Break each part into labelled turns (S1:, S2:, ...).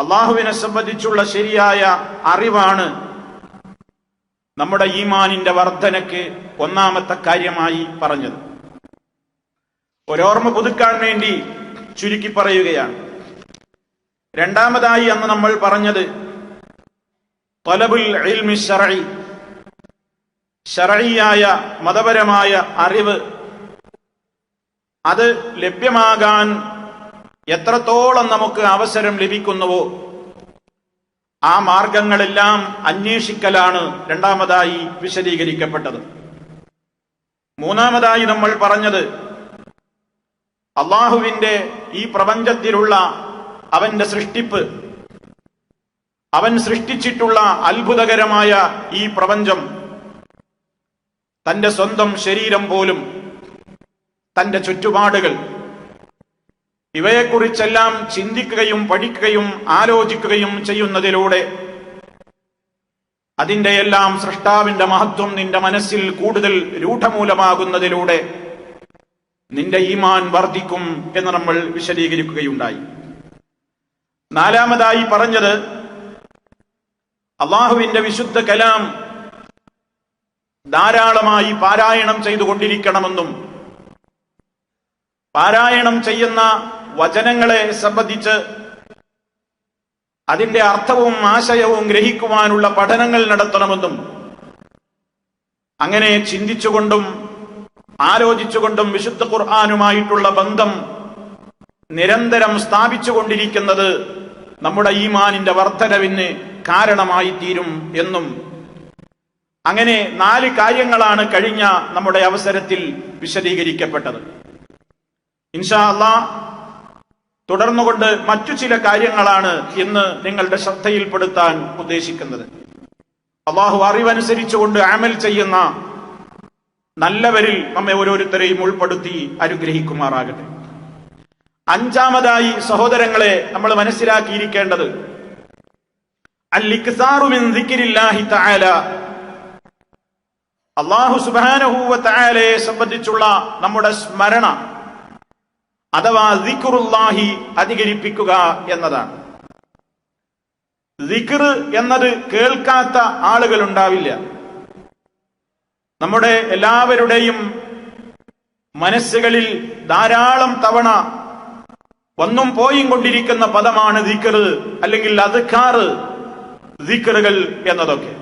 S1: അള്ളാഹുവിനെ സംബന്ധിച്ചുള്ള ശരിയായ അറിവാണ് നമ്മുടെ ഈമാനിന്റെ വർധനയ്ക്ക് ഒന്നാമത്തെ കാര്യമായി പറഞ്ഞത്. ഒരോർമ്മ പുതുക്കാൻ വേണ്ടി ചുരുക്കി പറയുകയാണ്. രണ്ടാമതായി അന്ന് നമ്മൾ പറഞ്ഞത് തൊലബുൽ ശറഈ മതപരമായ അറിവ് അത് ലഭ്യമാകാൻ എത്രത്തോളം നമുക്ക് അവസരം ലഭിക്കുന്നുവോ ആ മാർഗങ്ങളെല്ലാം അന്വേഷിക്കലാണ് രണ്ടാമതായി വിശദീകരിക്കപ്പെട്ടത്. മൂന്നാമതായി നമ്മൾ പറഞ്ഞത് അള്ളാഹുവിന്റെ ഈ പ്രപഞ്ചത്തിലുള്ള അവന്റെ സൃഷ്ടിപ്പ് അവൻ സൃഷ്ടിച്ചിട്ടുള്ള അത്ഭുതകരമായ ഈ പ്രപഞ്ചം തന്റെ സ്വന്തം ശരീരം പോലും തന്റെ ചുറ്റുപാടുകൾ ഇവയെക്കുറിച്ചെല്ലാം ചിന്തിക്കുകയും പഠിക്കുകയും ആലോചിക്കുകയും ചെയ്യുന്നതിലൂടെ അതിന്റെ എല്ലാം സൃഷ്ടാവിന്റെ മഹത്വം നിന്റെ മനസ്സിൽ കൂടുതൽ രൂഢമൂലമാകുന്നതിലൂടെ നിന്റെ ഈമാൻ വർദ്ധിക്കും എന്ന് നമ്മൾ വിശദീകരിക്കുകയുണ്ടായി. നാലാമതായി പറഞ്ഞത് അള്ളാഹുവിന്റെ വിശുദ്ധ കലാം ധാരാളമായി പാരായണം ചെയ്തുകൊണ്ടിരിക്കണമെന്നും പാരായണം ചെയ്യുന്ന വചനങ്ങളെ സംബന്ധിച്ച് അതിന്റെ അർത്ഥവും ആശയവും ഗ്രഹിക്കുവാനുള്ള പഠനങ്ങൾ നടത്തണമെന്നും അങ്ങനെ ചിന്തിച്ചുകൊണ്ടും ആലോചിച്ചുകൊണ്ടും വിശുദ്ധ ഖുർആാനുമായിട്ടുള്ള ബന്ധം നിരന്തരം സ്ഥാപിച്ചുകൊണ്ടിരിക്കുന്നത് നമ്മുടെ ഈമാനിന്റെ വർധനവിന് കാരണമായി തീരും എന്നും അങ്ങനെ നാല് കാര്യങ്ങളാണ് കഴിഞ്ഞ നമ്മുടെ അവസരത്തിൽ വിശദീകരിക്കപ്പെട്ടത്. ഇൻഷാ അള്ളാ തുടർന്നുകൊണ്ട് മറ്റു ചില കാര്യങ്ങളാണ് ഇന്ന് നിങ്ങളുടെ ശ്രദ്ധയിൽപ്പെടുത്താൻ ഉദ്ദേശിക്കുന്നത്. അള്ളാഹു അറിവനുസരിച്ചുകൊണ്ട് ആമൽ ചെയ്യുന്ന നല്ലവരിൽ നമ്മെ ഓരോരുത്തരെയും ഉൾപ്പെടുത്തി അനുഗ്രഹിക്കുമാറാകട്ടെ. അഞ്ചാമതായി സഹോദരങ്ങളെ നമ്മൾ മനസ്സിലാക്കിയിരിക്കേണ്ടത് അള്ളാഹു സുബാനഹൂവ സംബന്ധിച്ചുള്ള നമ്മുടെ സ്മരണ അഥവാ ദിക്റുല്ലാഹി അധികരിപ്പിക്കുക എന്നതാണ്. ദിക്ർ എന്നത് കേൾക്കാത്ത ആളുകൾ ഉണ്ടാവില്ല. നമ്മുടെ എല്ലാവരുടെയും മനസ്സുകളിൽ ധാരാളം തവണ വന്നും പോയും കൊണ്ടിരിക്കുന്ന പദമാണ് ദിക്കർ അല്ലെങ്കിൽ അതുക്കാറ് ദിക്കറുകൾ എന്നതൊക്കെ.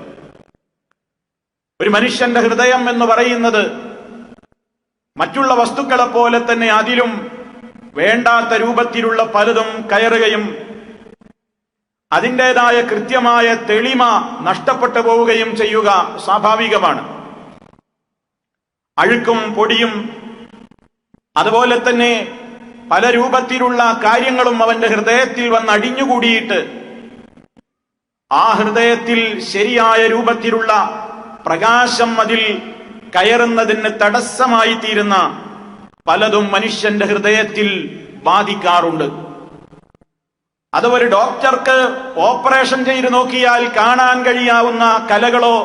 S1: ഒരു മനുഷ്യന്റെ ഹൃദയം എന്ന് പറയുന്നത് മറ്റുള്ള വസ്തുക്കളെ പോലെ തന്നെ അതിലും വേണ്ടാത്ത രൂപത്തിലുള്ള പലതും കയറുകയും അതിന്റെതായ കൃത്യമായ തെളിമ നഷ്ടപ്പെട്ടു പോവുകയും ചെയ്യുക സ്വാഭാവികമാണ്. അഴുക്കും പൊടിയും അതുപോലെ തന്നെ പല രൂപത്തിലുള്ള കാര്യങ്ങളും അവന്റെ ഹൃദയത്തിൽ വന്ന് അടിഞ്ഞുകൂടിയിട്ട് ആ ഹൃദയത്തിൽ ശരിയായ രൂപത്തിലുള്ള പ്രകാശം അതിൽ കയറുന്നതിന് തടസ്സമായി തീരുന്ന പലതും മനുഷ്യന്റെ ഹൃദയത്തിൽ ബാധിക്കാറുണ്ട്. അത് ഒരു ഡോക്ടർക്ക് ഓപ്പറേഷൻ ചെയ്ത് നോക്കിയാൽ കാണാൻ കഴിയാവുന്ന കലകളോ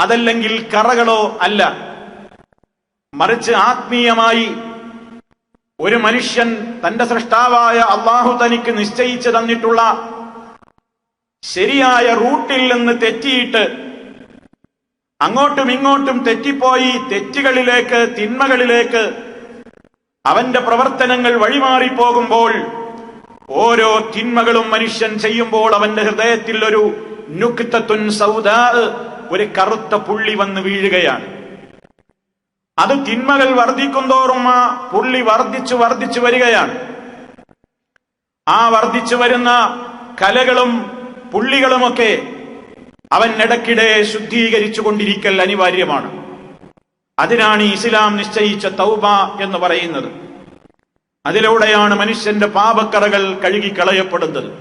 S1: അതല്ലെങ്കിൽ കറകളോ അല്ല. മറിച്ച് ആത്മീയമായി ഒരു മനുഷ്യൻ തന്റെ സൃഷ്ടാവായ അള്ളാഹു തനിക്ക് നിശ്ചയിച്ചു തന്നിട്ടുള്ള ശരിയായ റൂട്ടിൽ നിന്ന് തെറ്റിയിട്ട് അങ്ങോട്ടും ഇങ്ങോട്ടും തെറ്റിപ്പോയി തെറ്റുകളിലേക്ക് തിന്മകളിലേക്ക് അവന്റെ പ്രവർത്തനങ്ങൾ വഴിമാറിപ്പോകുമ്പോൾ ഓരോ തിന്മകളും മനുഷ്യൻ ചെയ്യുമ്പോൾ അവന്റെ ഹൃദയത്തിൽ ഒരു നുക്തത്തുൻ സൗദാ ഒരു കറുത്ത പുള്ളി വന്ന് വീഴുകയാണ്. അത് തിന്മകൾ വർദ്ധിക്കുന്തോറും ആ പുള്ളി വർദ്ധിച്ചു വർദ്ധിച്ചു വരികയാണ്. ആ വർദ്ധിച്ചു വരുന്ന കലകളും പുള്ളികളുമൊക്കെ അവൻ ഇടയ്ക്കിടെ ശുദ്ധീകരിച്ചു കൊണ്ടിരിക്കൽ അനിവാര്യമാണ്. അതിനാണ് ഇസ്ലാം നിശ്ചയിച്ച തൗബ എന്ന് പറയുന്നത്. അതിലൂടെയാണ് മനുഷ്യന്റെ പാപക്കറകൾ കഴുകിക്കളയപ്പെടുന്നത്.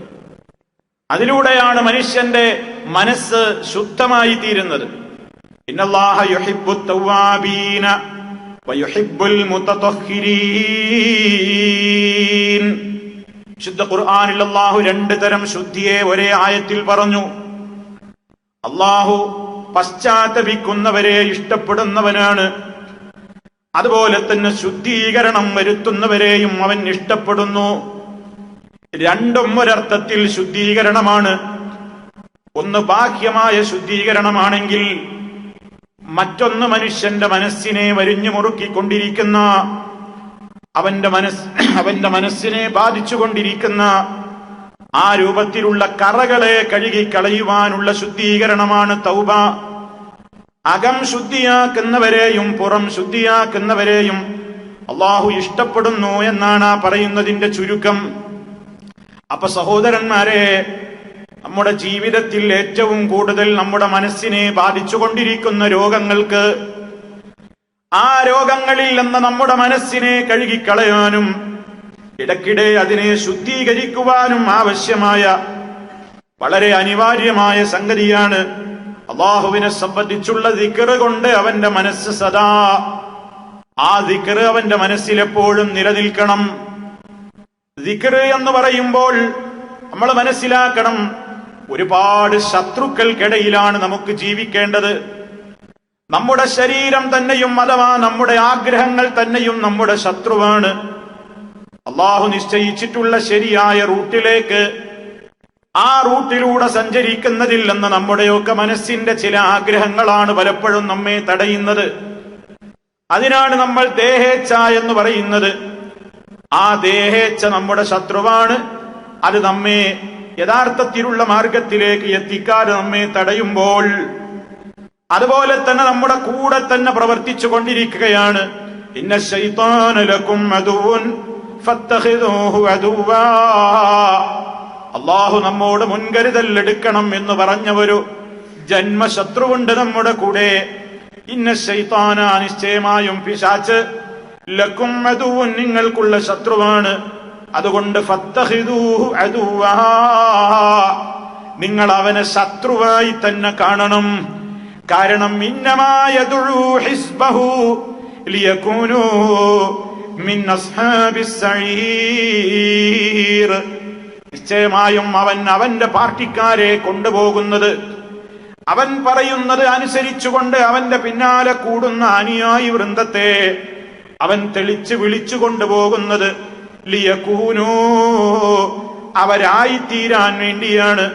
S1: അതിലൂടെയാണ് മനുഷ്യന്റെ മനസ്സ് ശുദ്ധമായി തീരുന്നത്. ശുദ്ധ ഖുർആനിൽ അല്ലാഹു രണ്ട് തരം ശുദ്ധിയെ ഒരേ ആയത്തിൽ പറഞ്ഞു. അള്ളാഹു പശ്ചാത്തപിക്കുന്നവരെ ഇഷ്ടപ്പെടുന്നവനാണ്. അതുപോലെ തന്നെ ശുദ്ധീകരണം വരുത്തുന്നവരെയും അവൻ ഇഷ്ടപ്പെടുന്നു. രണ്ടും ഒരർത്ഥത്തിൽ ശുദ്ധീകരണമാണ്. ഒന്ന് ബാഹ്യമായ ശുദ്ധീകരണമാണെങ്കിൽ മറ്റൊന്ന് മനുഷ്യന്റെ മനസ്സിനെ വരിഞ്ഞു മുറുക്കിക്കൊണ്ടിരിക്കുന്ന അവന്റെ മനസ് അവന്റെ മനസ്സിനെ ബാധിച്ചുകൊണ്ടിരിക്കുന്ന ആ രൂപത്തിലുള്ള കറകളെ കഴുകിക്കളയുവാനുള്ള ശുദ്ധീകരണമാണ് തൗബ. അകം ശുദ്ധിയാക്കുന്നവരെയും പുറം ശുദ്ധിയാക്കുന്നവരെയും അള്ളാഹു ഇഷ്ടപ്പെടുന്നു എന്നാണ് ആ പറയുന്നതിന്റെ ചുരുക്കം. അപ്പൊ സഹോദരന്മാരെ നമ്മുടെ ജീവിതത്തിൽ ഏറ്റവും കൂടുതൽ നമ്മുടെ മനസ്സിനെ ബാധിച്ചുകൊണ്ടിരിക്കുന്ന രോഗങ്ങൾക്ക് ആ രോഗങ്ങളിൽ നിന്ന് നമ്മുടെ മനസ്സിനെ കഴുകിക്കളയാനും ഇടയ്ക്കിടെ അതിനെ ശുദ്ധീകരിക്കുവാനും ആവശ്യമായ വളരെ അനിവാര്യമായ സംഗതിയാണ് അള്ളാഹുവിനെ സംബന്ധിച്ചുള്ള ദിക്കറ് കൊണ്ട് അവന്റെ മനസ്സ് സദാ ആ ദിക്കറ് അവന്റെ മനസ്സിലെപ്പോഴും നിലനിൽക്കണം. ദിക്കറ് എന്ന് പറയുമ്പോൾ നമ്മൾ മനസ്സിലാക്കണം ഒരുപാട് ശത്രുക്കൾക്കിടയിലാണ് നമുക്ക് ജീവിക്കേണ്ടത്. നമ്മുടെ ശരീരം തന്നെയും അഥവാ നമ്മുടെ ആഗ്രഹങ്ങൾ തന്നെയും നമ്മുടെ ശത്രുവാണ്. അള്ളാഹു നിശ്ചയിച്ചിട്ടുള്ള ശരിയായ റൂട്ടിലേക്ക് ആ റൂട്ടിലൂടെ സഞ്ചരിക്കുന്നതില്ലെന്ന് നമ്മുടെയൊക്കെ മനസ്സിന്റെ ചില ആഗ്രഹങ്ങളാണ് പലപ്പോഴും നമ്മെ തടയുന്നത്. അതിനാണ് നമ്മൾ ദേഹേച്ഛ എന്ന് പറയുന്നത്. ആ ദേഹേച്ഛ നമ്മുടെ ശത്രുവാണ്. അത് നമ്മെ യഥാർത്ഥത്തിലുള്ള മാർഗത്തിലേക്ക് എത്തിക്കാൻ നമ്മെ തടയുമ്പോൾ അതുപോലെ തന്നെ നമ്മുടെ കൂടെ തന്നെ പ്രവർത്തിച്ചു കൊണ്ടിരിക്കുകയാണ് ഇന്ന ശൈതാനലക്കും അതുവും അള്ളാഹു നമ്മോട് മുൻകരുതൽ എടുക്കണം എന്ന് പറഞ്ഞ ഒരു ജന്മശത്രുവുണ്ട് നമ്മുടെ കൂടെ. ഇന്ന ശൈത്താന നിശ്ചയമായും പിശാച്ച്. ലക്കും അതുവും നിങ്ങൾക്കുള്ള ശത്രുവാണ്. അതുകൊണ്ട് നിങ്ങൾ അവനെ ശത്രുവായി തന്നെ കാണണം. കാരണം ഇന്നമായ മിൻ നിശ്ചയമായും അവൻ അവന്റെ പാർട്ടിക്കാരെ കൊണ്ടുപോകുന്നത്. അവൻ പറയുന്നത് അനുസരിച്ചുകൊണ്ട് അവന്റെ പിന്നാലെ കൂടുന്ന അനുയായി വൃന്ദത്തെ അവൻ തെളിച്ച് വിളിച്ചു കൊണ്ടുപോകുന്നത്. ലിയകൂനോ അവരായിത്തീരാൻ വേണ്ടിയാണ്.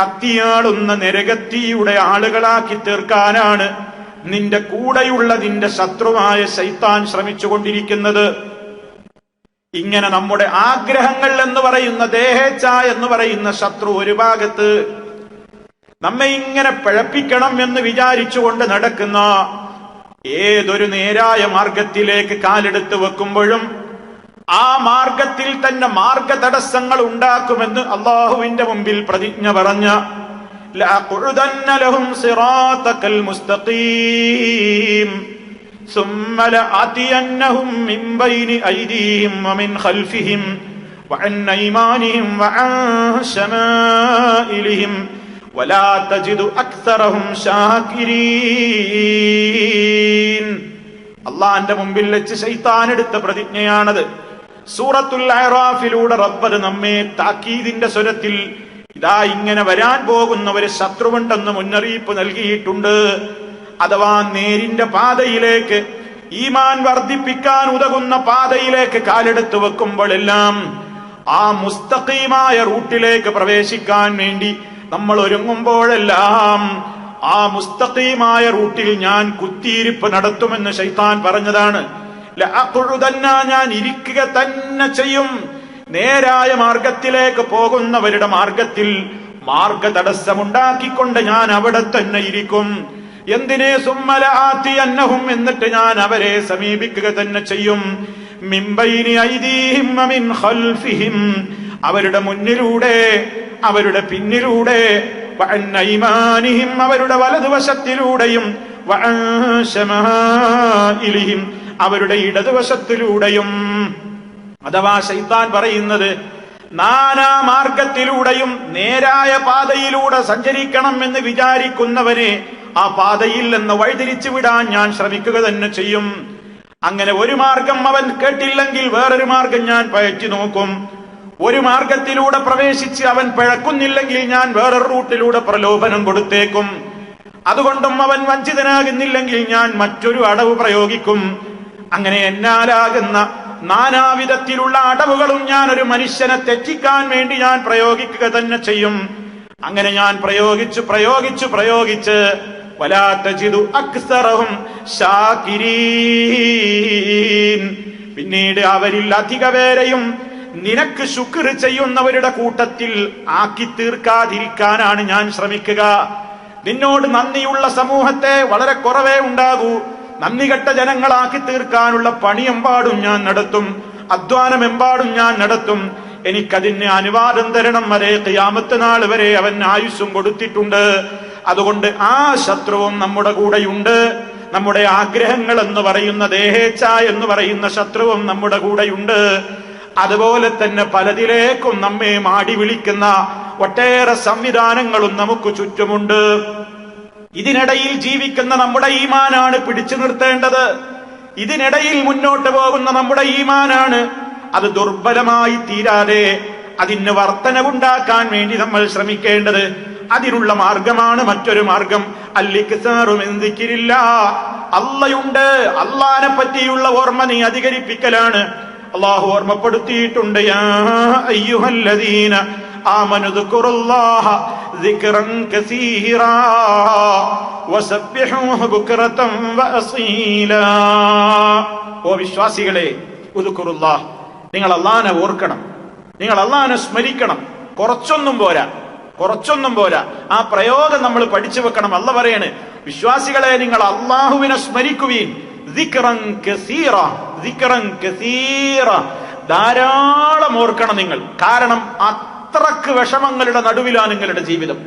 S1: കത്തിയാളുന്ന നരകത്തിയുടെ ആളുകളാക്കി തീർക്കാനാണ് നിന്റെ കൂടെയുള്ള നിന്റെ ശത്രുവായ ശൈത്താൻ ശ്രമിച്ചുകൊണ്ടിരിക്കുന്നത് ഇങ്ങനെ നമ്മുടെ ആഗ്രഹങ്ങൾ എന്ന് പറയുന്ന ദേഹേച്ഛ എന്ന് പറയുന്ന ശത്രു ഒരു ഭാഗത്ത് നമ്മെ ഇങ്ങനെ പിഴപ്പിക്കണം എന്ന് വിചാരിച്ചുകൊണ്ട് നടക്കുന്ന ഏതൊരു നേരായ മാർഗത്തിലേക്ക് കാലെടുത്ത് വെക്കുമ്പോഴും ആ മാർഗത്തിൽ തന്നെ മാർഗ തടസ്സങ്ങൾ ഉണ്ടാക്കുമെന്ന് അള്ളാഹുവിന്റെ മുമ്പിൽ പ്രതിജ്ഞ പറഞ്ഞ لأقعدن لهم صراطك المستقيم ثم لآتينهم من بين أيديهم ومن خلفهم وعن أيمانهم وعن شمائلهم ولا تجد أكثرهم شاكرين അള്ളാന്റെ മുമ്പിൽ വെച്ച് ശൈത്താൻ എടുത്ത പ്രതിജ്ഞയാണത് സൂറത്തുൽ അഹ്റാഫിലൂടെ റബ്ബത് നമ്മെ താക്കീദിന്റെ സ്വരത്തിൽ ഇതാ ഇങ്ങനെ വരാൻ പോകുന്ന ഒരു ശത്രുവുണ്ടെന്ന് മുന്നറിയിപ്പ് നൽകിയിട്ടുണ്ട്. അഥവാ നേരിന്റെ പാതയിലേക്ക് ഈമാൻ വർദ്ധിപ്പിക്കാൻ ഉതകുന്ന പാതയിലേക്ക് കാലെടുത്ത് വെക്കുമ്പോഴെല്ലാം ആ മുസ്തഖീമായ റൂട്ടിലേക്ക് പ്രവേശിക്കാൻ വേണ്ടി നമ്മൾ ഒരുങ്ങുമ്പോഴെല്ലാം ആ മുസ്തഖീമായ റൂട്ടിൽ ഞാൻ കുത്തിയിരിപ്പ് നടത്തുമെന്ന് ശൈത്താൻ പറഞ്ഞതാണ്. ഞാൻ ഇരിക്കുക തന്നെ ചെയ്യും. നേരായ മാർഗത്തിലേക്ക് പോകുന്നവരുടെ മാർഗത്തിൽ മാർഗ തടസ്സമുണ്ടാക്കിക്കൊണ്ട് ഞാൻ അവിടെ തന്നെ ഇരിക്കും. എന്തിനെ സുമ്മല ആത്തി അന്നഹും എന്നിട്ട് ഞാൻ അവരെ സമീപിക്കുക തന്നെ ചെയ്യും. ഐദീഹിം മിൻ ഖൽഫിഹിം. അവരുടെ മുന്നിലൂടെ അവരുടെ പിന്നിലൂടെ അവരുടെ വലതുവശത്തിലൂടെയും അവരുടെ ഇടതുവശത്തിലൂടെയും. അഥവാ ശൈത്താൻ പറയുന്നത് നാനാ മാർഗത്തിലൂടെയും നേരായ പാതയിലൂടെ സഞ്ചരിക്കണം എന്ന് വിചാരിക്കുന്നവനെ ആ പാതയിൽ നിന്ന് വഴിതിരിച്ചു വിടാൻ ഞാൻ ശ്രമിക്കുക തന്നെ ചെയ്യും. അങ്ങനെ ഒരു മാർഗം അവൻ കേട്ടില്ലെങ്കിൽ വേറൊരു മാർഗം ഞാൻ പയറ്റി നോക്കും. ഒരു മാർഗത്തിലൂടെ പ്രവേശിച്ച് അവൻ പിഴക്കുന്നില്ലെങ്കിൽ ഞാൻ വേറൊരു റൂട്ടിലൂടെ പ്രലോഭനം കൊടുത്തേക്കും. അതുകൊണ്ടും അവൻ വഞ്ചിതനാകുന്നില്ലെങ്കിൽ ഞാൻ മറ്റൊരു അടവ് പ്രയോഗിക്കും. അങ്ങനെ എന്നാലാകുന്ന നാനാവിധത്തിലുള്ള അടവുകളും ഞാൻ ഒരു മനുഷ്യനെ തെറ്റിക്കാൻ വേണ്ടി ഞാൻ പ്രയോഗിക്കുക തന്നെ ചെയ്യും. അങ്ങനെ ഞാൻ പ്രയോഗിച്ചു പ്രയോഗിച്ചു പ്രയോഗിച്ച് വലാത്തജിതു അക്സറഹും ഷാകിരീൻ. പിന്നീട് അവരിൽ അധിക പേരെയും നിനക്ക് ശുക്ർ ചെയ്യുന്നവരുടെ കൂട്ടത്തിൽ ആക്കി തീർക്കാതിരിക്കാനാണ് ഞാൻ ശ്രമിക്കുക. നിന്നോട് നന്ദിയുള്ള സമൂഹത്തെ വളരെ കുറവേ ഉണ്ടാകൂ. നന്ദി കെട്ട ജനങ്ങളാക്കി തീർക്കാനുള്ള പണിയെമ്പാടും ഞാൻ നടത്തും. അധ്വാനമെമ്പാടും ഞാൻ നടത്തും. എനിക്കതിന് അനുവാദം തരണം വരെ ക്യാമത്ത് നാൾ വരെ അവൻ ആയുസ്സും കൊടുത്തിട്ടുണ്ട്. അതുകൊണ്ട് ആ ശത്രുവും നമ്മുടെ കൂടെയുണ്ട്. നമ്മുടെ ആഗ്രഹങ്ങൾ എന്ന് പറയുന്ന ദേഹേച്ഛ എന്ന് പറയുന്ന ശത്രുവും നമ്മുടെ കൂടെയുണ്ട്. അതുപോലെ തന്നെ പലതിലേക്കും നമ്മെ മാടി വിളിക്കുന്ന ഒട്ടേറെ സംവിധാനങ്ങളും നമുക്ക് ചുറ്റുമുണ്ട്. ഇതിനിടയിൽ ജീവിക്കുന്ന നമ്മുടെ ഈമാനാണ് പിടിച്ചു നിർത്തേണ്ടത്. ഇതിനിടയിൽ മുന്നോട്ട് പോകുന്ന നമ്മുടെ ഈമാനാണ് അത് ദുർബലമായി തീരാതെ അതിന് വർത്തനവുണ്ടാക്കാൻ വേണ്ടി നമ്മൾ ശ്രമിക്കേണ്ടത്. അതിനുള്ള മാർഗമാണ് മറ്റൊരു മാർഗം. അല്ലിക്ക് സാറും എന്തിക്കില്ല അല്ലയുണ്ട് അള്ളാനെ പറ്റിയുള്ള ഓർമ്മ നീ അധികരിപ്പിക്കലാണ്. അള്ളാഹു ഓർമ്മപ്പെടുത്തിയിട്ടുണ്ട് യാ അയ്യുഹല്ലദീന ആമനുദ് കുറുല്ലാഹ ذكرا كثيرا وسبحوه بكرة وأصيلا ഓ വിശ്വാസികളെ ഉദുക്കുറുള്ള നിങ്ങൾ അള്ളാനെ ഓർക്കണം നിങ്ങൾ അള്ളാനെ സ്മരിക്കണം കുറച്ചൊന്നും പോരാ കുറച്ചൊന്നും പോരാ ആ പ്രയോഗം നമ്മൾ പഠിച്ചു വെക്കണം അല്ല പറയാണ് വിശ്വാസികളെ നിങ്ങൾ അള്ളാഹുവിനെ സ്മരിക്കുവീൻ ദിക്റൻ കസീറ, ദിക്റൻ കസീറ. ധാരാളം ഓർക്കണം നിങ്ങൾ കാരണം അത്രയ്ക്ക് വിഷമങ്ങളുടെ നടുവിലാണ് നിങ്ങളുടെ ജീവിതം.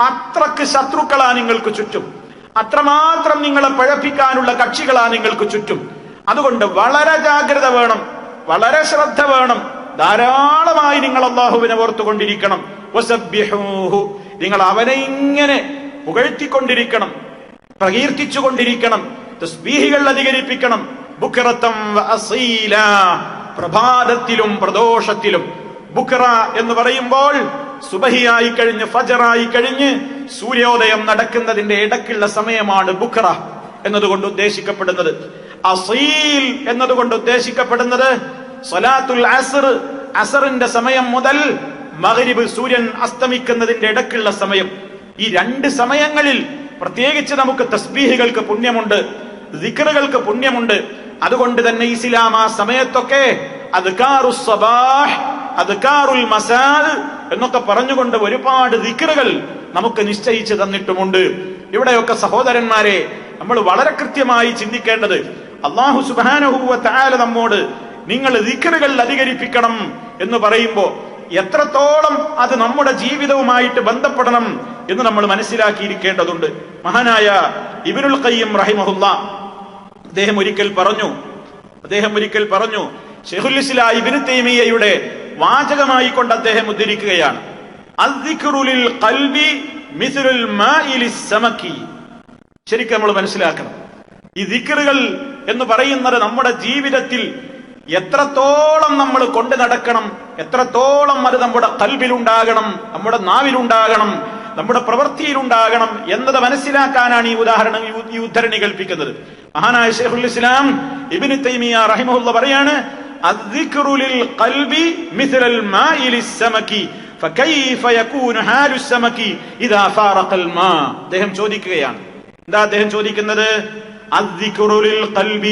S1: അത്രയ്ക്ക് ശത്രുക്കളാണ് നിങ്ങൾക്ക് ചുറ്റും. അത്രമാത്രം നിങ്ങളെ പഴപ്പിക്കാനുള്ള കക്ഷികളാണ് നിങ്ങൾക്ക് ചുറ്റും. അതുകൊണ്ട് വളരെ ജാഗ്രത വേണം വളരെ ശ്രദ്ധ വേണം. ധാരാളമായി നിങ്ങൾ അള്ളാഹുവിനെ ഓർത്തുകൊണ്ടിരിക്കണം. നിങ്ങൾ അവനെ ഇങ്ങനെ പുകഴ്ത്തിക്കൊണ്ടിരിക്കണം പ്രകീർത്തിച്ചുകൊണ്ടിരിക്കണം തസ്ബീഹികൾ അധികരിപ്പിക്കണം. ബുക്കറത്തം. പ്രഭാതത്തിലും പ്രദോഷത്തിലും ബുക്കറ എന്ന് പറയുമ്പോൾ സുബഹിയായി കഴിഞ്ഞ് ഫജറായി കഴിഞ്ഞ് സൂര്യോദയം നടക്കുന്നതിന്റെ ഇടക്കുള്ള സമയമാണ് ബുക്കറ എന്നതുകൊണ്ട് ഉദ്ദേശിക്കപ്പെടുന്നത്. അസീൽ എന്നതുകൊണ്ട് ഉദ്ദേശിക്കപ്പെടുന്നത് സലാത്തുൽ അസർ അസറിന്റെ സമയം മുതൽ മഗ്രിബ് സൂര്യൻ അസ്തമിക്കുന്നതിന്റെ ഇടക്കുള്ള സമയം. ഈ രണ്ട് സമയങ്ങളിൽ പ്രത്യേകിച്ച് നമുക്ക് തസ്ബീഹുകൾക്ക് പുണ്യമുണ്ട് ദിക്കറുകൾക്ക് പുണ്യമുണ്ട്. അതുകൊണ്ട് തന്നെ ഇസ്ലാം ആ സമയത്തൊക്കെ അദ്കാറുസ് സബാഹ് അദ്കാറുൽ മസാൽ എന്നൊക്കെ പറഞ്ഞുകൊണ്ട് ഒരുപാട് ദിക്റുകൾ നമുക്ക് നിശ്ചയിച്ചു തന്നിട്ടുമുണ്ട്. ഇവിടെയൊക്കെ സഹോദരന്മാരെ നമ്മൾ വളരെ കൃത്യമായി ചിന്തിക്കേണ്ടത് അള്ളാഹു സുബാനഹുവ താല നമ്മോട് നിങ്ങൾ ദിക്റുകൾ അധികരിപ്പിക്കണം എന്ന് പറയുമ്പോൾ എത്രത്തോളം അത് നമ്മുടെ ജീവിതവുമായിട്ട് ബന്ധപ്പെടണം എന്ന് നമ്മൾ മനസ്സിലാക്കിയിരിക്കേണ്ടതുണ്ട്. മഹാനായ ഇബിനുൽ ഖയ്യം റഹിമഹുല്ല അദ്ദേഹം ഒരിക്കൽ പറഞ്ഞു അദ്ദേഹം ഒരിക്കൽ പറഞ്ഞു ഷെഹുൽ ഇസ്ലാ ഇബിന് തൈമിയയുടെ വാചകമായി കൊണ്ട് അദ്ദേഹം ഉദ്ധരിക്കുകയാണ്. ശരിക്കും നമ്മൾ മനസ്സിലാക്കണം. ഈ ദിക്റുകൾ എന്ന് പറയുന്നത് നമ്മുടെ ജീവിതത്തിൽ എത്രത്തോളം നമ്മൾ കൊണ്ടു നടക്കണം എത്രത്തോളം അത് നമ്മുടെ കൽവിലുണ്ടാകണം നമ്മുടെ നാവിലുണ്ടാകണം നമ്മുടെ പ്രവൃത്തിയിലുണ്ടാകണം എന്നത് മനസ്സിലാക്കാനാണ് ഈ ഉദാഹരണം ഈ- ഉദ്ധരണി കൽപ്പിക്കുന്നത്. മഹാനായ ഷെയ്ഖുൽ ഇസ്ലാം ഇബിന് തൈമിയ റഹിമുല്ല പറയാണ് അദ്ദേഹം ചോദിക്കുകയാണ്. എന്താ അദ്ദേഹം ചോദിക്കുന്നത്?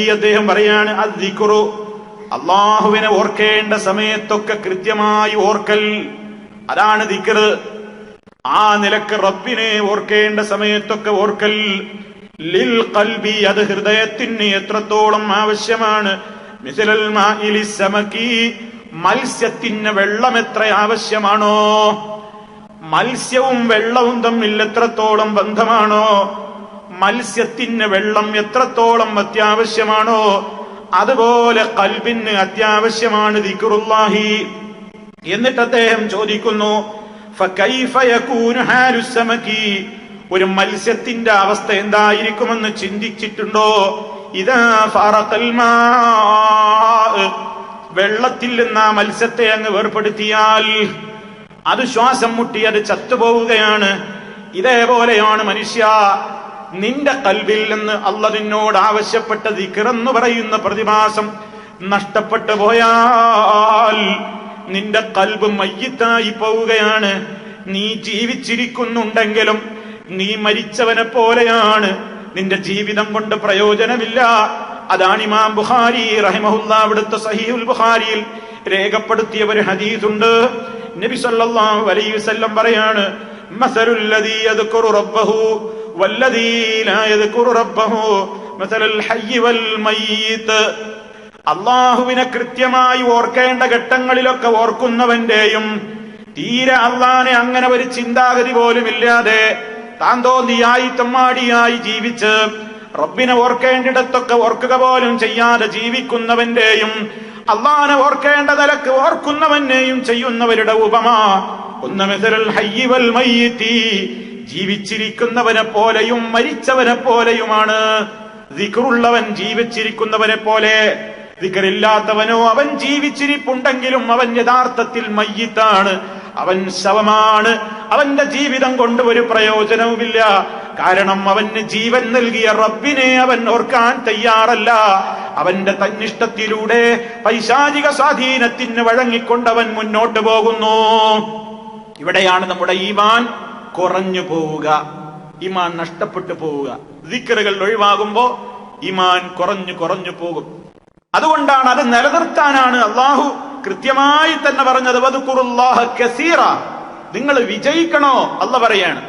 S1: അദ്ദേഹം പറയാണ് അള്ളാഹുവിനെ ഓർക്കേണ്ട സമയത്തൊക്കെ കൃത്യമായി ഓർക്കൽ. അതാണ് ദിക്കർ ആ നിലയ്ക്ക് റബ്ബിനെ ഓർക്കേണ്ട സമയത്തൊക്കെ ഓർക്കൽ. ലിൽ കൽബി അത് ഹൃദയത്തിന് എത്രത്തോളം ആവശ്യമാണ് മത്സ്യത്തിന് വെള്ളം എത്ര ആവശ്യമാണോ? മത്സ്യവും വെള്ളവും തമ്മിൽ എത്രത്തോളം ബന്ധമാണോ? മത്സ്യത്തിന് വെള്ളം എത്രത്തോളം അത്യാവശ്യമാണോ? അതുപോലെ കൽബിന് അത്യാവശ്യമാണ് ദിക്കുറുല്ലാഹി എന്നിട്ട് അദ്ദേഹം ചോദിക്കുന്നു ഒരു മത്സ്യത്തിന്റെ അവസ്ഥ എന്തായിരിക്കുമെന്ന് ചിന്തിച്ചിട്ടുണ്ടോ? ഇതാ മാ. വെള്ളത്തിൽ നിന്ന് ആ മത്സ്യത്തെ അങ്ങ് വേർപ്പെടുത്തിയാൽ അത് ശ്വാസം മുട്ടി അത് ചത്തുപോവുകയാണ്. ഇതേപോലെയാണ് മനുഷ്യ നിന്റെ കൽവിൽ നിന്ന് നിന്നോട് ആവശ്യപ്പെട്ട ദിക്റെന്ന് പറയുന്ന പ്രതിഭാസം നഷ്ടപ്പെട്ടു പോയാൽ നിന്റെ കൽബ് മയ്യത്തായി പോവുകയാണ്. നീ ജീവിച്ചിരിക്കുന്നുണ്ടെങ്കിലും നീ മരിച്ചവനെ പോലെയാണ്. നിന്റെ ജീവിതം കൊണ്ട് പ്രയോജനമില്ല. അതാണ് ഇമാം ബുഖാരി റഹിമഹുല്ല അവിടുത്തെ സഹീഉൽ ബുഖാരിയിൽ രേഖപ്പെടുത്തിയ ഒരു ഹദീസുണ്ട്. നബി സല്ലല്ലാഹു അലൈഹി വസല്ലം പറയാണ് മസലുൽ ലദീ യദ്കുറു റബ്ബഹു വല്ലദീ ലാ യദ്കുറു റബ്ബഹു മസലുൽ ഹയ്യി വൽ മയ്യിത് അള്ളാഹുവിനെ കൃത്യമായി ഓർക്കേണ്ട ഘട്ടങ്ങളിലൊക്കെ ഓർക്കുന്നവന്റെയും തീരെ അള്ളാനെ അങ്ങനെ ഒരു ചിന്താഗതി പോലും ഇല്ലാതെ താൻ തോന്നിയായി തമ്മാടിയായി ജീവിച്ച് റബ്ബിനെ ഓർക്കേണ്ടിടത്തൊക്കെ ഓർക്കുക പോലും ചെയ്യാതെ ജീവിക്കുന്നവന്റെയും അള്ളാനെ ഓർക്കേണ്ട നിലയ്ക്ക് ഓർക്കുന്നവനെയും ചെയ്യുന്നവരുടെ ഉപമ. ജീവിച്ചിരിക്കുന്നവനെ പോലെയും മരിച്ചവനെ പോലെയുമാണ് ദിക്റുള്ളവൻ ജീവിച്ചിരിക്കുന്നവനെ പോലെ. ദിക്റില്ലാത്തവനോ അവൻ ജീവിച്ചിരിപ്പുണ്ടെങ്കിലും അവൻ യഥാർത്ഥത്തിൽ മയ്യത്താണ്. അവൻ ശവമാണ്. അവന്റെ ജീവിതം കൊണ്ട് ഒരു പ്രയോജനവുമില്ല. കാരണം അവന് ജീവൻ നൽകിയ റബ്ബിനെ അവൻ ഓർക്കാൻ തയ്യാറല്ല. അവന്റെ തന്നിഷ്ടത്തിലൂടെ പൈശാചിക സ്വാധീനത്തിന് അവൻ മുന്നോട്ട് പോകുന്നു. ഇവിടെയാണ് നമ്മുടെ ഈമാൻ കുറഞ്ഞു പോവുക. ഈമാൻ നഷ്ടപ്പെട്ടു പോവുക. ദിക്കറുകൾ ഒഴിവാകുമ്പോ ഈമാൻ കുറഞ്ഞു കുറഞ്ഞു പോകും. അതുകൊണ്ടാണ് അത് നിലനിർത്താനാണ് അള്ളാഹു കൃത്യമായി തന്നെ പറഞ്ഞത് കസീറ. നിങ്ങൾ വിജയിക്കണോ? അല്ല പറയാണ്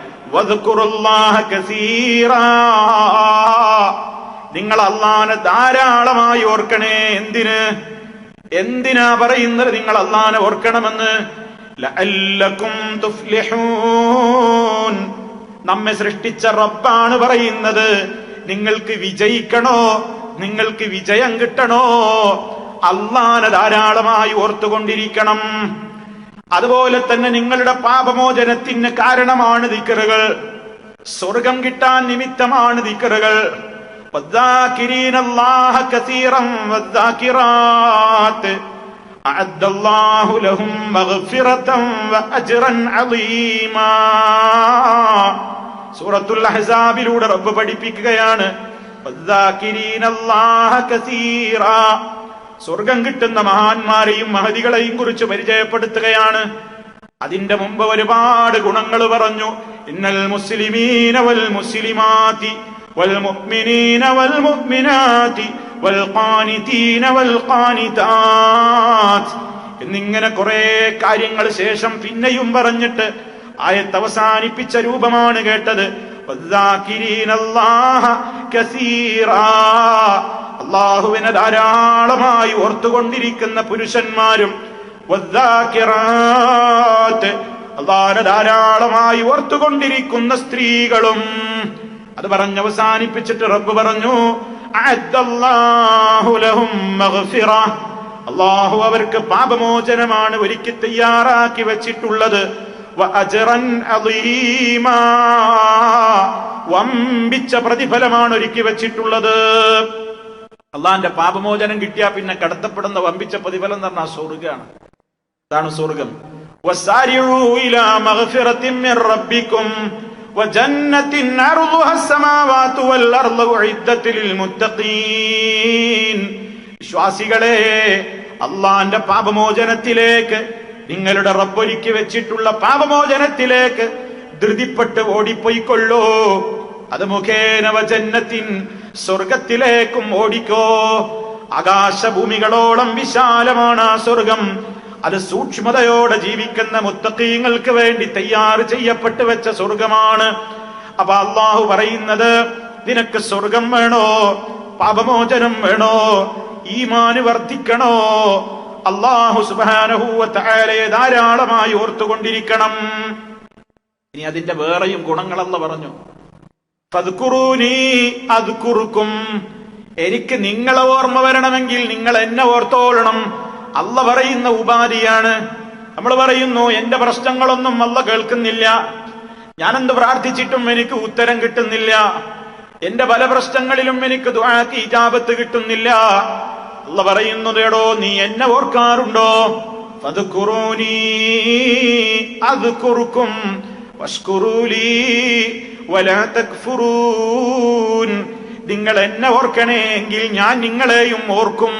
S1: നിങ്ങൾ അള്ളാനെ ധാരാളമായി ഓർക്കണേ എന്തിന്? എന്തിനാ പറയുന്നത്? നിങ്ങൾ അള്ളാനെ ഓർക്കണമെന്ന്. നമ്മെ സൃഷ്ടിച്ച റബ്ബാണ് പറയുന്നത്. നിങ്ങൾക്ക് വിജയിക്കണോ? നിങ്ങൾക്ക് വിജയം കിട്ടണോ? അള്ളാനെ ധാരാളമായി ഓർത്തുകൊണ്ടിരിക്കണം. അതുപോലെ തന്നെ നിങ്ങളുടെ പാപമോചനത്തിന് കാരണമാണ് ദിക്കറുകൾ. സ്വർഗം കിട്ടാൻ നിമിത്തമാണ് ദിക്കറുകൾ. സൂറത്തുൽ അഹ്സാബിലൂടെ റബ്ബ് പഠിപ്പിക്കുകയാണ്. സ്വർഗം കിട്ടുന്ന മഹാന്മാരെയും മഹതികളെയും കുറിച്ച് പരിചയപ്പെടുത്തുകയാണ്. അതിന്റെ മുമ്പ് ഒരുപാട് ഗുണങ്ങൾ പറഞ്ഞു. ഇന്നൽ മുസ്ലിമീന വൽ മുസ്ലിമാതി വൽ മുഅ്മിനീന വൽ മുഅ്മിനാതി വൽ ഖാനിതീന വൽ ഖാനിതാത്. എന്നിങ്ങനെ കുറെ കാര്യങ്ങൾ ശേഷം പിന്നെയും പറഞ്ഞിട്ട് ആയത്ത് അവസാനിപ്പിച്ച രൂപമാണ് കേട്ടത്. അള്ളാഹുവിനെ ധാരാളമായി ഓർത്തുകൊണ്ടിരിക്കുന്ന പുരുഷന്മാരും അള്ളാഹനെ ധാരാളമായി ഓർത്തുകൊണ്ടിരിക്കുന്ന സ്ത്രീകളും അത് പറഞ്ഞ് അവസാനിപ്പിച്ചിട്ട് റബ്ബ് പറഞ്ഞു. അള്ളാഹു അവർക്ക് പാപമോചനമാണ് ഒരുക്കി തയ്യാറാക്കി വെച്ചിട്ടുള്ളത്. വമ്പിച്ച പ്രതിഫലമാണ് ഒരുക്കി വെച്ചിട്ടുള്ളത് അള്ളാന്റെ പാപമോചനം കിട്ടിയാൽ പിന്നെ കടത്തപ്പെടുന്ന വമ്പിച്ച പ്രതിഫലം തന്ന സ്വർഗാണ് അതാണ് സ്വർഗം വിശ്വാസികളെ അള്ളാന്റെ പാപമോചനത്തിലേക്ക് നിങ്ങളുടെ റബ്ബൊരുക്കി വെച്ചിട്ടുള്ള പാപമോചനത്തിലേക്ക് ധൃതിപ്പെട്ട് ഓടിപ്പോയിക്കൊള്ളോ. അത് മുഖേന വചന്നത്തിൻ സ്വർഗത്തിലേക്കും ഓടിക്കോ. ആകാശഭൂമികളോളം വിശാലമാണ് ആ സ്വർഗം. അത് സൂക്ഷ്മതയോടെ ജീവിക്കുന്ന മുത്തക്കീങ്ങൾക്ക് വേണ്ടി തയ്യാർ ചെയ്യപ്പെട്ടു വെച്ച സ്വർഗമാണ്. അപ്പൊ അള്ളാഹു പറയുന്നത് നിനക്ക് സ്വർഗം വേണോ? പാപമോചനം വേണോ? ഈമാന് വർദ്ധിക്കണോ? അള്ളാഹു സുബാനഹൂവത്തായാലയെ ധാരാളമായി ഓർത്തുകൊണ്ടിരിക്കണം. ഇനി അതിന്റെ വേറെയും ഗുണങ്ങളെന്ന് പറഞ്ഞു? ഫദ്കുറൂനി അദ്കുറുക്കും എനിക്ക് നിങ്ങളെ ഓർമ്മ വരണമെങ്കിൽ നിങ്ങൾ എന്നെ ഓർത്തോളണം. അല്ല പറയുന്ന ഉപാധിയാണ്. നമ്മൾ പറയുന്നു എന്റെ പ്രശ്നങ്ങളൊന്നും അല്ല കേൾക്കുന്നില്ല. ഞാനെന്ത് പ്രാർത്ഥിച്ചിട്ടും എനിക്ക് ഉത്തരം കിട്ടുന്നില്ല. എന്റെ പല പ്രശ്നങ്ങളിലും എനിക്ക് ദുആക്ക് ഇജാബത്ത് കിട്ടുന്നില്ല. അല്ല പറയുന്നതേടോ നീ എന്നെ ഓർക്കാറുണ്ടോ? അത് കുറൂനീ അത് കുറുക്കും നിങ്ങൾ എന്നെ ഓർക്കണേ എങ്കിൽ ഞാൻ നിങ്ങളെയും ഓർക്കും.